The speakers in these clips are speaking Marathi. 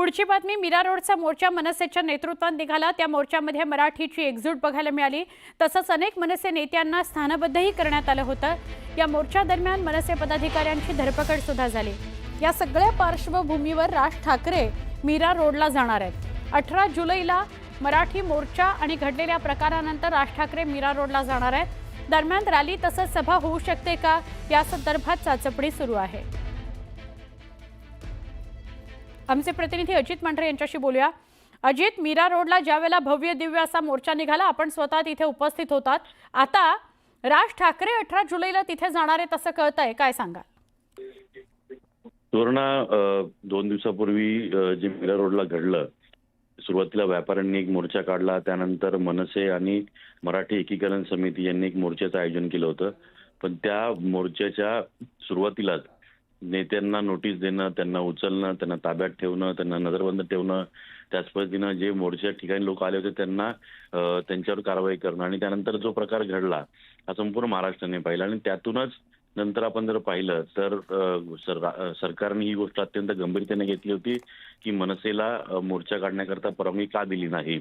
पुढची बातमी मीरा रोडचा मोर्चा मनसेच्या नेतृत्वात निघाला. त्या मोर्चामध्ये मराठीची एकजूट बघायला मिळाली. तसंच अनेक मनसे नेत्यांना स्थानबद्धही करण्यात आलं होतं. या मोर्चा दरम्यान मनसे पदाधिकाऱ्यांची धरपकड सुद्धा झाली. या सगळ्या पार्श्वभूमीवर राज ठाकरे मीरा रोडला जाणार आहेत. अठरा जुलैला मराठी मोर्चा आणि घडलेल्या प्रकारानंतर राज ठाकरे मीरा रोडला जाणार आहेत. दरम्यान रॅली तसंच सभा होऊ शकते का? या संदर्भात चाचपणी सुरू आहे. आमचे प्रतिनिधी अजित मांढरे यांच्याशी बोलूया. अजित मीरा रोडला ज्यावेळेला भव्य दिव्य असा मोर्चा निघाला आपण स्वतः तिथे उपस्थित होतात. आता राज ठाकरे अठरा जुलैला तिथे जाणार आहेत असं आहे काय सांगा सुवर्णा दोन दिवसापूर्वी जे मीरा रोडला घडलं सुरुवातीला व्यापाऱ्यांनी एक मोर्चा काढला त्यानंतर मनसे आणि मराठी एकीकरण समिती यांनी एक मोर्चाचं आयोजन केलं होतं. पण त्या मोर्चाच्या सुरुवातीलाच नेत्यांना नोटीस देणं त्यांना उचलणं त्यांना ताब्यात ठेवणं त्यांना नजरबंद ठेवणं त्याच पद्धतीनं जे मोर्चा ठिकाणी लोक आले होते त्यांना त्यांच्यावर कारवाई करणं आणि त्यानंतर जो प्रकार घडला हा संपूर्ण महाराष्ट्राने पाहिला आणि त्यातूनच नंतर आपण जर पाहिलं तर सरकारने ही गोष्ट अत्यंत गंभीरतेने घेतली होती. की मनसेला मोर्चा काढण्याकरता परवानगी का दिली नाही?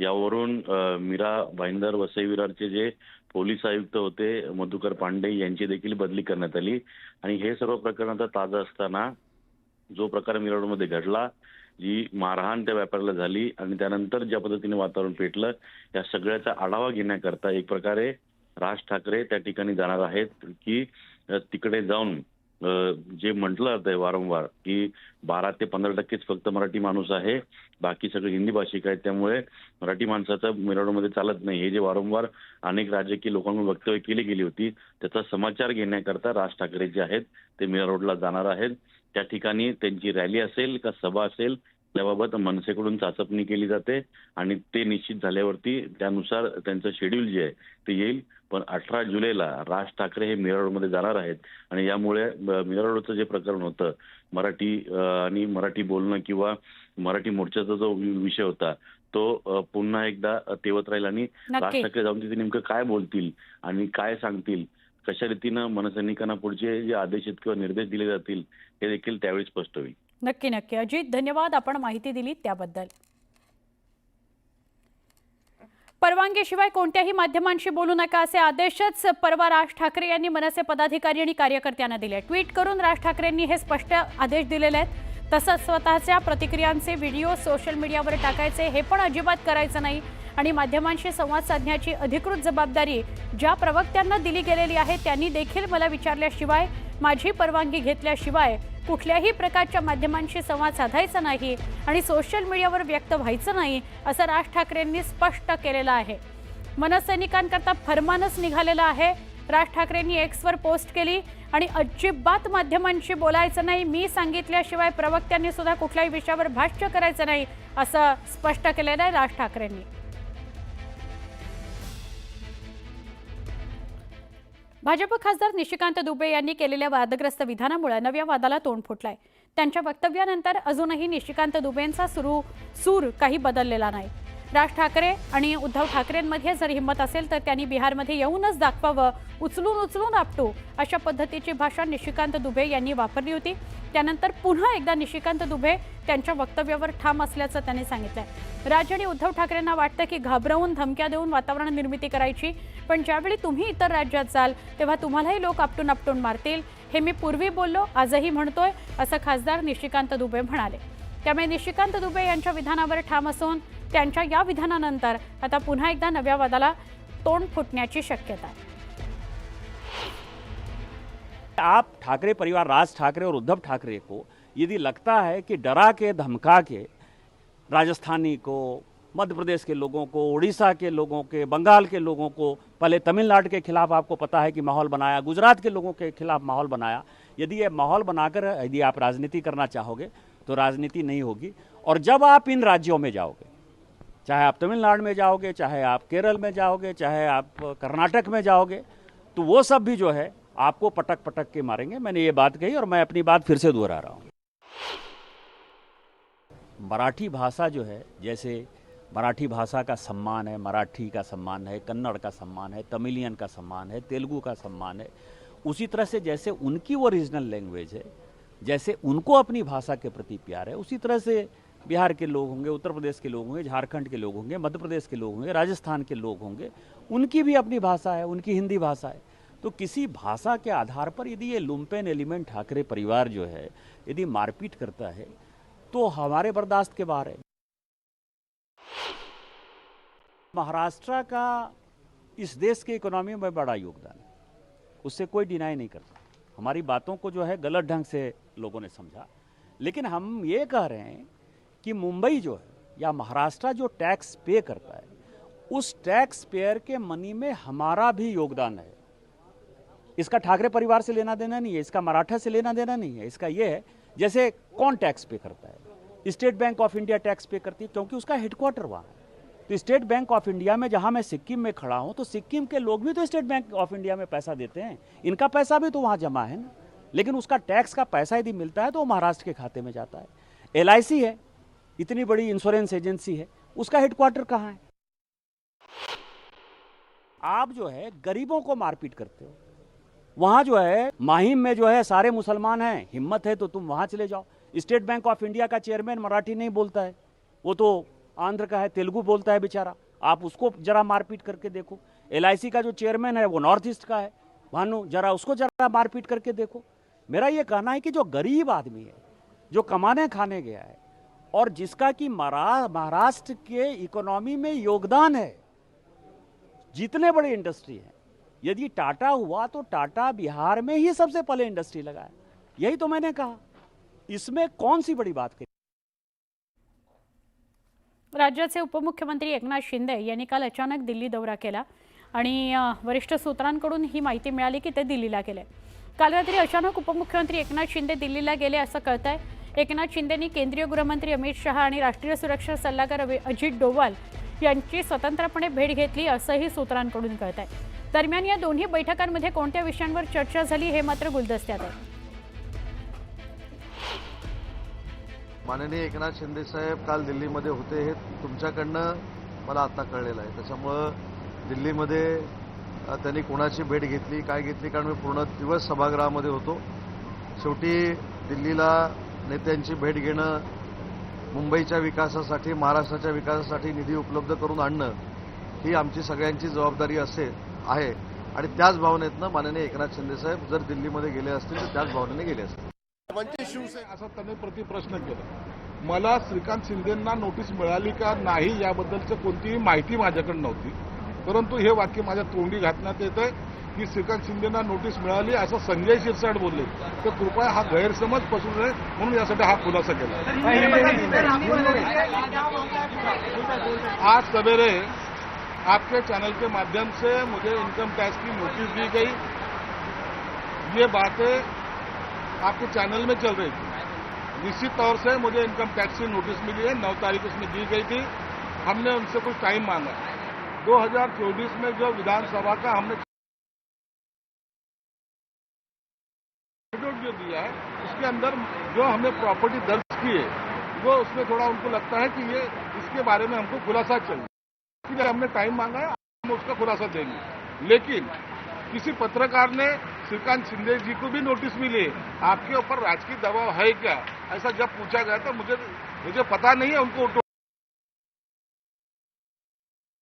यावरून मीरा भाईंदर वसई विरारचे जे पोलीस आयुक्त होते मधुकर पांडे यांची देखील बदली करण्यात आली. आणि हे सर्व प्रकरण आता ताजं असताना जो प्रकार मीराडमध्ये घडला जी मारहाण त्या व्यापाऱ्याला झाली आणि त्यानंतर ज्या पद्धतीने वातावरण पेटलं या सगळ्याचा आढावा घेण्याकरता एक प्रकारे राज ठाकरे त्या ठिकाणी जाणार आहेत की तिकडे जाऊन जे म्हटलं आहे वारंवार की बारा ते पंधरा टक्केच फक्त मराठी माणूस आहे बाकी सगळे हिंदी भाषिक आहेत त्यामुळे मराठी माणसाचा मिरवणूमध्ये चालत नाही. हे जे वारंवार अनेक राजकीय लोकांकडून वक्तव्य केली गेली होती त्याचा समाचार घेण्याकरता राज ठाकरे जे आहेत ते मीरा रोडला जाणार आहेत. त्या ठिकाणी त्यांची रॅली असेल का सभा असेल त्याबाबत मनसेकडून चाचपणी केली जाते आणि ते निश्चित झाल्यावरती त्यानुसार त्यांचं शेड्यूल जे आहे ते येईल. पण अठरा जुलैला राज ठाकरे हे मीरा रोडमध्ये जाणार आहेत. आणि यामुळे अ, मीरा रोडचं जे प्रकरण होतं मराठी आणि मराठी बोलणं किंवा मराठी मोर्चाचा जो विषय होता तो पुन्हा एकदा तेवत राहील आणि राज ठाकरे जाऊन तिथे नेमकं काय बोलतील आणि काय सांगतील कशा रीतीनं मनसैनिकांना पुढचे जे आदेश आहेत किंवा निर्देश दिले जातील हे देखील त्यावेळी स्पष्ट होईल. नक्की नक्की. अजित धन्यवाद आपण माहिती दिली त्याबद्दल. परवानगीशिवाय कोणत्याही माध्यमांशी बोलू नका असे आदेशच परवा राज ठाकरे यांनी मनसे पदाधिकारी आणि कार्यकर्त्यांना दिले. ट्विट करून राज ठाकरेंनी हे स्पष्ट आदेश दिलेले आहेत. तसंच स्वतःच्या प्रतिक्रियांचे व्हिडिओ सोशल मीडियावर टाकायचे हे पण अजिबात करायचं नाही. आणि माध्यमांशी संवाद साधण्याची अधिकृत जबाबदारी ज्या प्रवक्त्यांना दिली गेलेली आहे त्यांनी देखील मला विचारल्याशिवाय माझी परवानगी घेतल्याशिवाय कुठल्याही प्रकारच्या माध्यमांशी संवाद साधायचा नाही आणि सोशल मीडियावर व्यक्त व्हायचं नाही असं राज ठाकरेंनी स्पष्ट केलेलं आहे. मनसैनिकांकरता फरमानच निघालेलं आहे. राज ठाकरेंनी एक्सवर पोस्ट केली आणि अजिबात माध्यमांशी बोलायचं नाही मी सांगितल्याशिवाय प्रवक्त्यांनी सुद्धा कुठल्याही विषयावर भाष्य करायचं नाही असं स्पष्ट केलेलं आहे राज ठाकरेंनी. भाजप खासदार निशिकांत दुबे यांनी केलेल्या वादग्रस्त विधानामुळे नव्या वादाला तोंड फुटलाय. त्यांच्या वक्तव्यानंतर अजूनही निशिकांत दुबेंचा सुरू सूर काही बदललेला नाही. राज ठाकरे आणि उद्धव ठाकरेंमध्ये जर हिंमत असेल तर त्यांनी बिहारमध्ये येऊनच दाखवावं. उचलून उचलून आपटू अशा पद्धतीची भाषा निशिकांत दुबे यांनी वापरली होती. त्यानंतर पुन्हा एकदा निशिकांत दुबे त्यांच्या वक्तव्यावर ठाम असल्याचं त्यांनी सांगितलंय. राज आणि उद्धव ठाकरेंना वाटतं की घाबरवून धमक्या देऊन वातावरण निर्मिती करायची. पण ज्यावेळी तुम्ही इतर राज्यात जाल तेव्हा तुम्हालाही लोक आपटून आपटून मारतील. हे मी पूर्वी बोललो आजही म्हणतोय असं खासदार निशिकांत दुबे म्हणाले. त्यामुळे निशिकांत दुबे यांच्या विधानावर ठाम असून त्यांच्या या विधानानंतर आता पुन्हा एकदा नव्या वादाला तोंड फुटण्याची शक्यता आहे. आप ठाकरे परिवार, राज ठाकरे और उद्धव ठाकरे को यदि लगता है कि डरा के, धमका के राजस्थानी को, मध्य प्रदेश के लोगों को, उड़ीसा के लोगों के, बंगाल के लोगों को, पहले तमिलनाडु के खिलाफ आपको पता है कि माहौल बनाया, गुजरात के लोगों के खिलाफ माहौल बनाया, यदि ये माहौल बनाकर, यदि आप राजनीति करना चाहोगे तो राजनीति नहीं होगी। और जब आप इन राज्यों में जाओगे, चाहे आप तमिलनाडु में जाओगे, चाहे आप केरल में जाओगे, चाहे आप कर्नाटक में जाओगे तो वो सब भी जो है, आपको पटक पटक के मारेंगे। मैंने ये बात कही और मैं अपनी बात फिर से दोहरा रहा हूँ। मराठी भाषा जो है, जैसे मराठी भाषा का सम्मान है, मराठी का सम्मान है, कन्नड़ का सम्मान है, तमिलियन का सम्मान है, तेलुगु का सम्मान है, उसी तरह से जैसे उनकी वो रीजनल लैंग्वेज है जैसे उनको अपनी भाषा के प्रति प्यार है, उसी तरह से बिहार के लोग होंगे, उत्तर प्रदेश के लोग होंगे, झारखंड के लोग होंगे, मध्य प्रदेश के लोग होंगे, राजस्थान के लोग होंगे, उनकी भी अपनी भाषा है, उनकी हिंदी भाषा है। तो किसी भाषा के आधार पर यदि ये लुम्पेन एलिमेंट ठाकरे परिवार जो है, यदि मारपीट करता है तो हमारे बर्दाश्त के बाहर है। महाराष्ट्र का इस देश के इकोनॉमी में बड़ा योगदान है। उससे कोई डिनाई नहीं करता। हमारी बातों को जो है गलत ढंग से लोगों ने समझा। लेकिन हम ये कह रहे हैं कि मुंबई जो है या महाराष्ट्र जो टैक्स पे करता है, उस टैक्स पेयर के मनी में हमारा भी योगदान है। इसका ठाकरे परिवार से लेना देना नहीं है, इसका मराठा से लेना देना नहीं है। इसका ये है, जैसे कौन टैक्स पे करता है? State Bank of India tax pay करती है, क्योंकि उसका हेडक्वार्टर वहाँ है। तो स्टेट बैंक ऑफ़ इंडिया में जहाँ मैं सिक्किम में खड़ा हूँ तो सिक्किम के लोग भी तो स्टेट बैंक ऑफ़ इंडिया में पैसा देते हैं। इनका पैसा भी तो वहाँ जमा है ना। लेकिन उसका टैक्स का पैसा यदि मिलता है तो वो महाराष्ट्र के खाते में जाता है। एलआईसी है, इतनी बड़ी इंश्योरेंस एजेंसी है, उसका हेडक्वार्टर कहाँ है? आप जो है गरीबों को मारपीट करते हो। वहाँ जो है, माहिम में जो है सारे मुसलमान हैं, हिम्मत है तो तुम वहाँ चले जाओ। स्टेट बैंक ऑफ़ इंडिया का चेयरमैन मराठी नहीं बोलता है। वो तो आंध्र का है, तेलुगु बोलता है बेचारा। आप उसको जरा मारपीट करके देखो। LIC का जो चेयरमैन है, वो नॉर्थ ईस्ट का है। भानु, जरा उसको जरा मारपीट करके देखो। मेरा ये कहना है कि जो गरीब आदमी है, जो कमाने खाने गया है, और जिसका कि महाराष्ट्र के इकोनॉमी में योगदान है, जितने बड़े इंडस्ट्री हैं, यदि टाटा हुआ तो टाटा बिहार में ही सबसे पहले इंडस्ट्री लगाया यही तो मैंने कहा। इसमें कौन सी बड़ी बात कही? राज्याचे उपमुख्यमंत्री एकनाथ शिंदे यांनी काल अचानक दिल्ली दौरा केला आणि वरिष्ठ सूत्रांकडून ही माहिती मिळाली की ते दिल्लीला काल रात्री अचानक उपमुख्यमंत्री एकनाथ शिंदे दिल्लीला गेले असं कळत आहे एकनाथ शिंदेनी केंद्रीय गृहमंत्री अमित शहा आणि राष्ट्रीय सुरक्षा सल्लागार अजित डोवाल यांची स्वतंत्रपणे भेट घेतली असंही सूत्रांकडून कळत आहे दरम्यान या दोन्ही बैठकांमध्ये कोणत्या विषयांवर चर्चा झाली हे मात्र गुलदस्त्यात आहे. माननीय एकनाथ शिंदे साहेब काल दिल्लीमध्ये होते हे तुमच्याकडनं मला आता कळलेलं आहे. त्याच्यामुळं दिल्लीमध्ये त्यांनी कोणाची भेट घेतली काय घेतली कारण मी पूर्ण दिवस सभागृहामध्ये होतो. शेवटी दिल्लीला नेत्यांची भेट घेणं मुंबईच्या विकासासाठी महाराष्ट्राच्या विकासासाठी निधी उपलब्ध करून आणणं ही आमची सगळ्यांची जबाबदारी असेल आहे. आणि त्याच भावनेतनं माननीय एकनाथ शिंदेसाहेब जर दिल्लीमध्ये गेले असतील तर त्याच भावनेने गेले असतील. म्हणजे शिवसेना असं त्यांनी प्रतिप्रश्न केला. मला श्रीकांत शिंदेंना नोटीस मिळाली का नाही याबद्दलचं कोणतीही माहिती माझ्याकडे नव्हती. परंतु हे वाक्य माझ्या तोंडी घातण्यात येत आहे की श्रीकांत शिंदेंना नोटीस मिळाली असं संजय शिरसाट बोलले. तर कृपया हा गैरसमज पसरू नये म्हणून यासाठी हा खुलासा केला. आज सवेरे आपके चैनल के माध्यम से मुझे इनकम टैक्स की नोटिस दी गई। ये बातें आपके चैनल में चल रही थी। निश्चित तौर से मुझे इनकम टैक्स की नोटिस मिली है नौ तारीख उसमें दी गई थी। हमने उनसे कुछ टाइम मांगा। 2024 में जो विधानसभा का हमने जो दिया है, उसके अंदर जो हमने प्रॉपर्टी दर्ज की है, वो उसमें थोड़ा उनको लगता है कि ये इसके बारे में हमको खुलासा चाहिए। इसलिए हमने टाइम मांगा है हम उसका खुलासा देंगे। लेकिन किसी पत्रकार ने श्रीकांत शिंदे जी को भी नोटिस मिली आपके ऊपर राजकीय दबाव है क्या? ऐसा जब पूछा गया तो मुझे मुझे पता नहीं है, उनको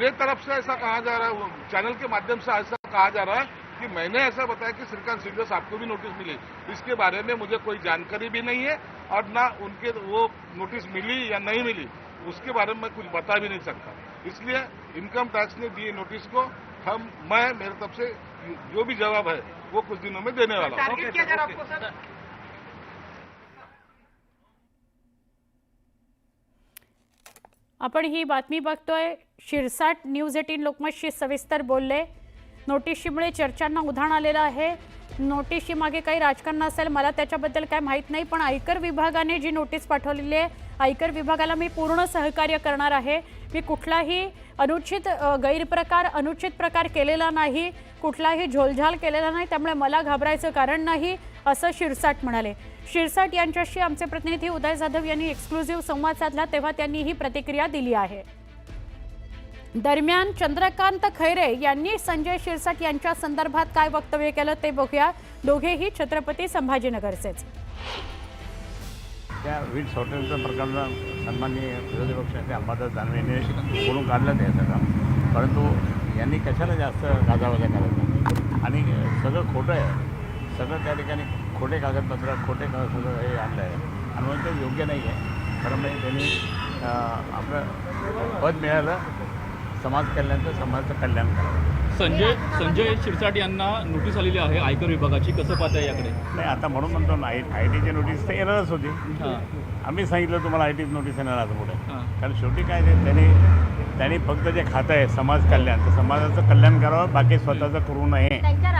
मेरे तरफ़ से ऐसा कहा जा रहा है चैनल के माध्यम से ऐसा कहा जा रहा है कि मैंने ऐसा बताया कि श्रीकांत शिंदे साहब को भी नोटिस मिली। इसके बारे में मुझे कोई जानकारी भी नहीं है और ना उनके वो नोटिस मिली या नहीं मिली उसके बारे में मैं कुछ बता भी नहीं सकता। इसलिए इनकम टैक्स ने दिए नोटिस को हम मैं मेरे तरफ़ से जो भी जवाब है वो कुछ दिनों में देने वाला हूँ। आपण ही बातमी बघतोय. शिरसाट न्यूज एटीन लोकमतशी सविस्तर बोलले. नोटीसशीमुळे चर्चांना उधाण आलेलं आहे. नोटीसची मागे काही राजकारण असेल मला त्याच्याबद्दल काय माहीत नाही पण आयकर विभागाने जी नोटीस पाठवलेली आहे आयकर विभागाला मी पूर्ण सहकार्य करणार आहे. मी कुठलाही अनुचित गैरप्रकार अनुचित प्रकार केलेला नाही कुठलाही झोलझाल केलेला नाही त्यामुळे मला घाबरायचं कारण नाही. असं शिरसाट म्हणाले. शिरसाट यांच्याशी आमचे प्रतिनिधी उदय जाधव यांनी एक्सक्लुझिव्ह संवाद साधला तेव्हा त्यांनी ही प्रतिक्रिया दिली आहे. दरम्यान चंद्रकांत खैरे यांनी संजय शिरसाट यांच्या संदर्भात काय वक्तव्य केलं ते बघूया. दोघेही छत्रपती संभाजीनगरचेच. त्या वीज हॉटेलचं प्रकरण सन्माननीय विरोधी पक्षाचे अंबादास दानवे यांनी बोलून काढलं ते सगळं. परंतु यांनी कशाला जास्त गाजावाजा करायचा? आणि सगळं खोटं आहे. सगळं त्या ठिकाणी खोटे कागदपत्र खोटे का सगळं हे आणलं आहे. आणि म्हणून ते योग्य नाही आहे. खरं म्हणजे त्यांनी आपलं पद मिळालं समाज कल्याणचं समाजाचं कल्याण करावं. संजय संजय शिरसाट यांना नोटीस आलेली आहे आयकर विभागाची. कसं पाहताय याकडे? नाही आता म्हणून म्हणतो ना आय आय टीची नोटीस तर येणारच होती. आम्ही सांगितलं तुम्हाला आय टी नोटीस येणार आता पुढे. हां. कारण शेवटी काय ते त्यांनी त्यांनी फक्त जे खातं आहे समाज कल्याण तर समाजाचं कल्याण करावं बाकी स्वतःचं करू नये. त्यांच्या